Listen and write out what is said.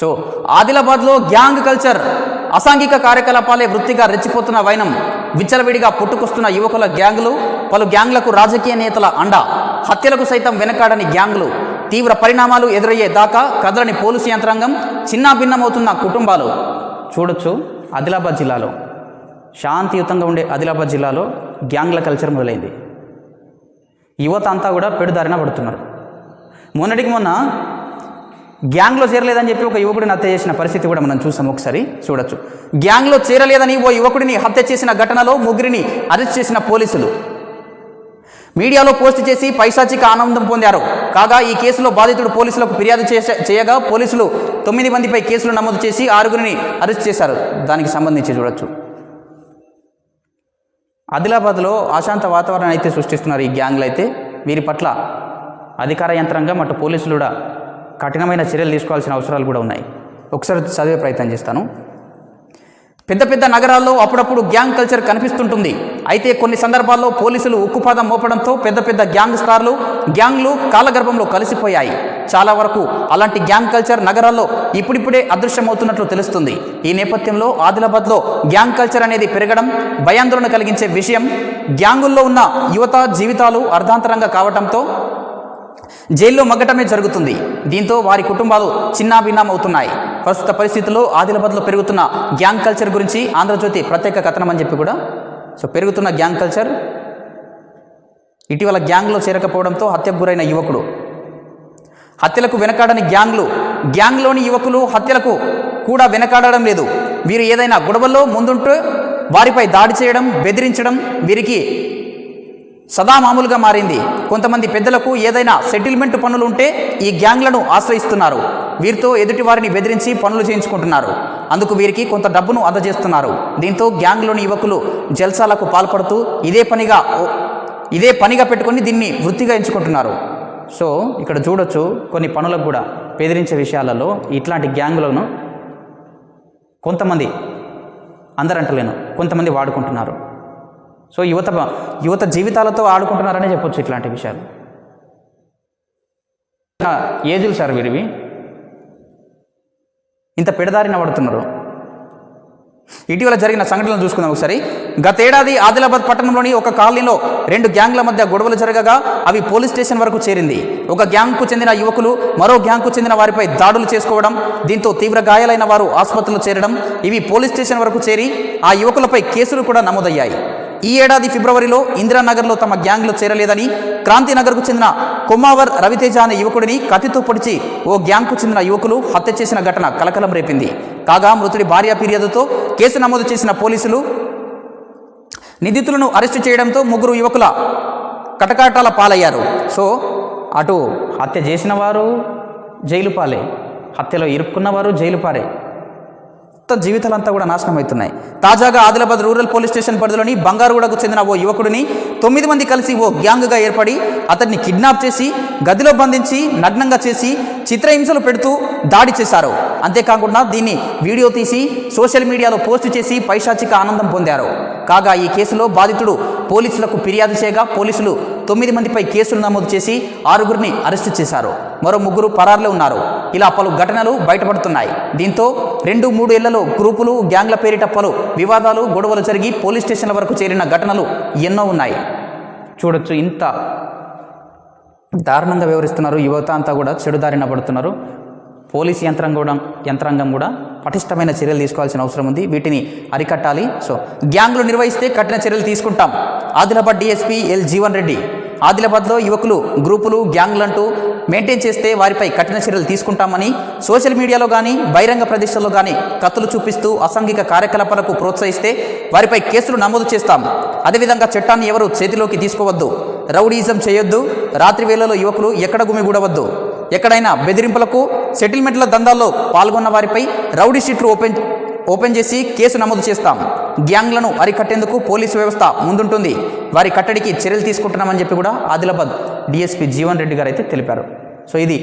So ఆదిలాబాద్లో gang culture అసాంఘిక కార్యకలాపాలే వృత్తిగా రెచ్చిపోతున్న వైనం విచ్చలవిడిగా పుట్టుకొస్తున్న యువకుల గ్యాంగులు పలు గ్యాంగ్లకు రాజకీయ నేతల అండ హత్యలకు సైతం వెనకాడని గ్యాంగులు తీవ్ర పరిణామాలు ఎదురయ్యే దాకా కదలని పోలీసు యంత్రాంగం చిన్నాభిన్నమవుతున్న కుటుంబాలు. చూడొచ్చు ఆదిలాబాద్ జిల్లాలో శాంతియుతంగా ఉండే ఆదిలాబాద్ జిల్లాలో గ్యాంగ్ల కల్చర్ మొదలైంది. యువత అంతా కూడా పెడుదారిన పడుతున్నారు. మొన్నటికి మొన్న గ్యాంగ్లో చేరలేదని చెప్పి ఒక యువకుడిని హత్య చేసిన పరిస్థితి కూడా మనం చూసాం ఒకసారి. చూడొచ్చు. గ్యాంగ్లో చేరలేదని ఓ యువకుడిని హత్య చేసిన ఘటనలో ముగ్గురిని అరెస్ట్ చేసిన పోలీసులు. మీడియాలో పోస్ట్ చేసి పైశాచిక ఆనందం పొందారు. కాగా ఈ కేసులో బాధితుడు పోలీసులకు ఫిర్యాదు చేసే చేయగా పోలీసులు తొమ్మిది మందిపై కేసులు నమోదు చేసి ఆరుగురిని అరెస్ట్ చేశారు. దానికి సంబంధించి చూడొచ్చు. ఆదిలాబాద్లో అశాంత వాతావరణం అయితే సృష్టిస్తున్నారు ఈ గ్యాంగ్లు అయితే. వీరి పట్ల అధికార యంత్రాంగం అటు పోలీసులు కూడా కఠినమైన చర్యలు తీసుకోవాల్సిన అవసరాలు కూడా ఉన్నాయి. ఒకసారి చదివే ప్రయత్నం చేస్తాను. పెద్ద పెద్ద నగరాల్లో అప్పుడప్పుడు గ్యాంగ్ కల్చర్ కనిపిస్తుంటుంది. అయితే కొన్ని సందర్భాల్లో పోలీసులు ఉక్కుపాదం మోపడంతో పెద్ద పెద్ద గ్యాంగ్ స్టార్లు గ్యాంగ్లు కాలగర్భంలో కలిసిపోయాయి. చాలా వరకు అలాంటి గ్యాంగ్ కల్చర్ నగరాల్లో ఇప్పుడిప్పుడే అదృశ్యమవుతున్నట్లు తెలుస్తుంది. ఈ నేపథ్యంలో ఆదిలాబాద్లో గ్యాంగ్ కల్చర్ అనేది పెరగడం భయాందోళన కలిగించే విషయం గ్యాంగుల్లో ఉన్న యువత జీవితాలు అర్ధాంతరంగా కావడంతో జైల్లో మగ్గటమే జరుగుతుంది. దీంతో వారి కుటుంబాలు చిన్నాభిన్నామవుతున్నాయి. ప్రస్తుత పరిస్థితుల్లో ఆదిలాబాద్లో పెరుగుతున్న గ్యాంగ్ కల్చర్ గురించి ఆంధ్రజ్యోతి ప్రత్యేక కథనం అని చెప్పి కూడా. సో పెరుగుతున్న గ్యాంగ్ కల్చర్ ఇటీవల గ్యాంగ్లో చేరకపోవడంతో హత్యకు గురైన యువకుడు. హత్యలకు వెనకాడని గ్యాంగ్లు గ్యాంగ్లోని యువకులు హత్యలకు కూడా వెనకాడడం లేదు. వీరు ఏదైనా గొడవల్లో ముందుంటూ వారిపై దాడి చేయడం బెదిరించడం వీరికి సదా మామూలుగా మారింది. కొంతమంది పెద్దలకు ఏదైనా సెటిల్మెంట్ పనులు ఉంటే ఈ గ్యాంగ్లను ఆశ్రయిస్తున్నారు. వీరితో ఎదుటి వారిని బెదిరించి పనులు చేయించుకుంటున్నారు. అందుకు వీరికి కొంత డబ్బును అందజేస్తున్నారు. దీంతో గ్యాంగ్లోని యువకులు జల్సాలకు పాల్పడుతూ ఇదే పనిగా ఇదే పనిగా పెట్టుకొని దీన్ని వృత్తిగా ఎంచుకుంటున్నారు. సో ఇక్కడ చూడొచ్చు కొన్ని పనులకు కూడా బెదిరించే విషయాలలో ఇట్లాంటి గ్యాంగులను కొంతమంది అందరంటలేను కొంతమంది వాడుకుంటున్నారు. సో యువత యువత జీవితాలతో ఆడుకుంటున్నారనే చెప్పొచ్చు ఇట్లాంటి విషయాలు. ఏజులు సార్ వీరివి? ఇంత పెడదారిన పడుతున్నారు. ఇటీవల జరిగిన సంఘటనలు చూసుకుందాం ఒకసారి. గతేడాది ఆదిలాబాద్ పట్టణంలోని ఒక కాలనీలో రెండు గ్యాంగ్ల మధ్య గొడవలు జరగగా అవి పోలీస్ స్టేషన్ వరకు చేరింది. ఒక గ్యాంగ్కు చెందిన యువకులు మరో గ్యాంగ్కు చెందిన వారిపై దాడులు చేసుకోవడం దీంతో తీవ్ర గాయాలైన వారు ఆసుపత్రిలో చేరడం ఇవి పోలీస్ స్టేషన్ వరకు చేరి ఆ యువకులపై కేసులు కూడా నమోదయ్యాయి. ఈ ఏడాది ఫిబ్రవరిలో ఇందిరానగర్లో తమ గ్యాంగ్లో చేరలేదని క్రాంతినగర్కు చెందిన కొమ్మావర్ రవితేజ అనే యువకుడిని కత్తితో పొడిచి ఓ గ్యాంగ్కు చెందిన యువకులు హత్య చేసిన ఘటన కలకలం రేపింది. కాగా మృతుడి భార్య ఫిర్యాదుతో కేసు నమోదు చేసిన పోలీసులు నిందితులను అరెస్టు చేయడంతో ముగ్గురు యువకుల కటకాటాల పాలయ్యారు. సో అటు హత్య చేసిన వారు జైలు పాలే హత్యలో ఇరుక్కున్నవారు జైలు పారే. మొత్తం జీవితాలంతా కూడా నాశనం అవుతున్నాయి తాజాగా ఆదిలాబాద్ రూరల్ పోలీస్ స్టేషన్ పరిధిలోని బంగారుగూడకు చెందిన ఓ యువకుడిని తొమ్మిది మంది కలిసి ఓ గ్యాంగ్గా ఏర్పడి అతన్ని కిడ్నాప్ చేసి గదిలో బంధించి నగ్నంగా చేసి చిత్రహింసలు పెడుతూ దాడి చేశారు. అంతేకాకుండా దీన్ని వీడియో తీసి సోషల్ మీడియాలో పోస్ట్ చేసి పైశాచిక ఆనందం పొందారు. కాగా ఈ కేసులో బాధితుడు పోలీసులకు ఫిర్యాదు చేయగా పోలీసులు తొమ్మిది మందిపై కేసులు నమోదు చేసి ఆరుగురిని అరెస్టు చేశారు. మరో ముగ్గురు పరారులో ఉన్నారు. ఇలా పలు ఘటనలు బయటపడుతున్నాయి. దీంతో రెండు మూడు ఏళ్ళలో గ్రూపులు గ్యాంగ్ల పేరిట పలు వివాదాలు గొడవలు జరిగి పోలీస్ స్టేషన్ల వరకు చేరిన ఘటనలు ఎన్నో ఉన్నాయి. చూడొచ్చు ఇంత దారుణంగా వివరిస్తున్నారు. యువత అంతా కూడా చెడుదారిన పడుతున్నారు. పోలీస్ యంత్రాంగం కూడా యంత్రాంగం కూడా పటిష్టమైన చర్యలు తీసుకోవాల్సిన అవసరం ఉంది. వీటిని అరికట్టాలి. సో గ్యాంగ్లు నిర్వహిస్తే కఠిన చర్యలు తీసుకుంటాం. Adilabad DSP L Jeevan Reddy. ఆదిలాబాద్లో యువకులు గ్రూపులు గ్యాంగ్లంటూ మెయింటైన్ చేస్తే వారిపై కఠిన చర్యలు తీసుకుంటామని సోషల్ మీడియాలో కానీ బహిరంగ ప్రదేశాల్లో కానీ కత్తులు చూపిస్తూ అసాంఘిక కార్యకలాపాలకు ప్రోత్సహిస్తే వారిపై కేసులు నమోదు చేస్తాం. అదేవిధంగా చట్టాన్ని ఎవరు చేతిలోకి తీసుకోవద్దు. రౌడీజం చేయొద్దు. రాత్రి వేళలో యువకులు ఎక్కడ గుమిగూడవద్దు. ఎక్కడైనా బెదిరింపులకు సెటిల్మెంట్ల దందాల్లో పాల్గొన్న వారిపై రౌడీ షీట్లు ఓపెన్ ఓపెన్ చేసి కేసు నమోదు చేస్తాం. గ్యాంగ్లను అరికట్టేందుకు పోలీసు వ్యవస్థ ముందుంటుంది. వారి కట్టడికి చర్యలు తీసుకుంటున్నామని చెప్పి కూడా ఆదిలాబాద్ డిఎస్పీ జీవన్ రెడ్డి గారు అయితే తెలిపారు. సో ఇది